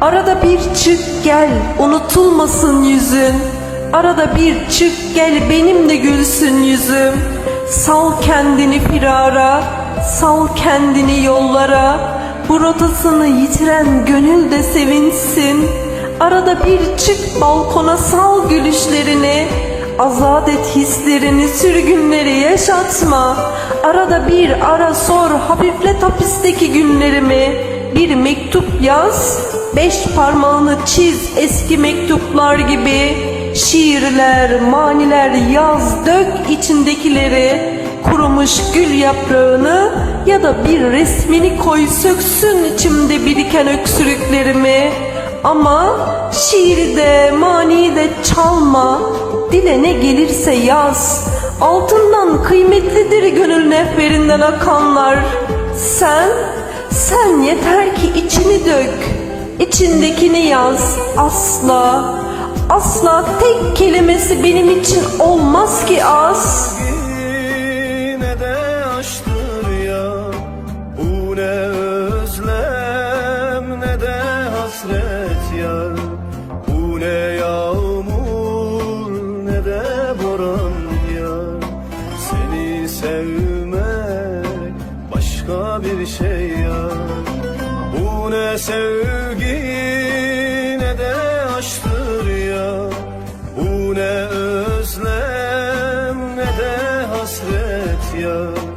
Arada bir çık gel unutulmasın yüzün Arada bir çık gel benim de gülsün yüzüm. Sal kendini firara Sal kendini yollara. Bu rotasını yitiren gönül de sevinsin. Arada bir çık balkona sal gülüşlerini Azat et hislerini sürgünleri yaşatma. Arada bir ara sor hafiflet hapisteki günlerimi Bir mektup yaz Beş parmağını çiz eski mektuplar gibi. Şiirler, maniler yaz dök içindekileri Kurumuş gül yaprağını ya da bir resmini koy söksün içimde biriken öksürüklerimi. Ama şiiri de maniyi de çalma Dile ne gelirse yaz. Altından kıymetlidir gönül neferinden akanlar. Sen, sen yeter ki içini dök. İçindekini yaz. Asla Asla tek kelimesi benim için olmaz ki az. Ne de aşktır ya. Bu ne özlem ne de hasret bir şey ya. Bu ne sevgi ne de aşktır ya. Bu ne özlem ne de hasret ya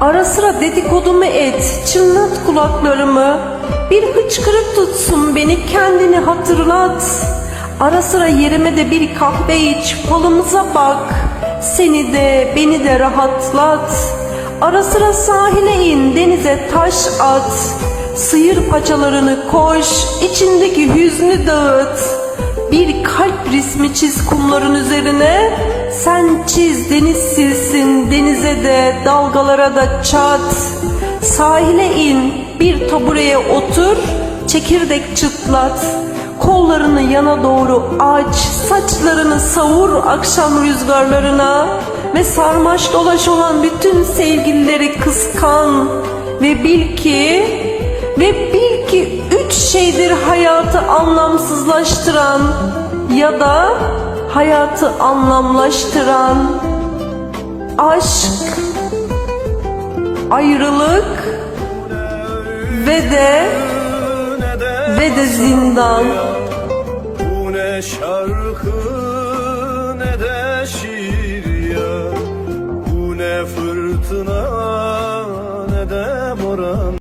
Ara sıra dedikodumu et, çınlat kulaklarımı. Bir hıçkırık tutsun beni kendini hatırlat. Ara sıra yerime de bir kahve iç, falımıza bak. Seni de beni de rahatlat. Ara sıra sahile in, denize taş at. Sıyır paçalarını koş, içindeki hüznü dağıt. Bir kalp resmi çiz kumların üzerine Sen çiz deniz silsin denize de dalgalara da çat. Sahile in bir tabureye otur çekirdek çıtlat. Kollarını yana doğru aç saçlarını savur akşam rüzgarlarına. Ve sarmaş dolaş olan bütün sevgilileri kıskan. Ve bil ki ve bil ki üç şeydir hayatı anlamsızlaştıran ya da hayatı anlamlaştıran aşk, ayrılık ve de ve de zindan. Bu ne şarkı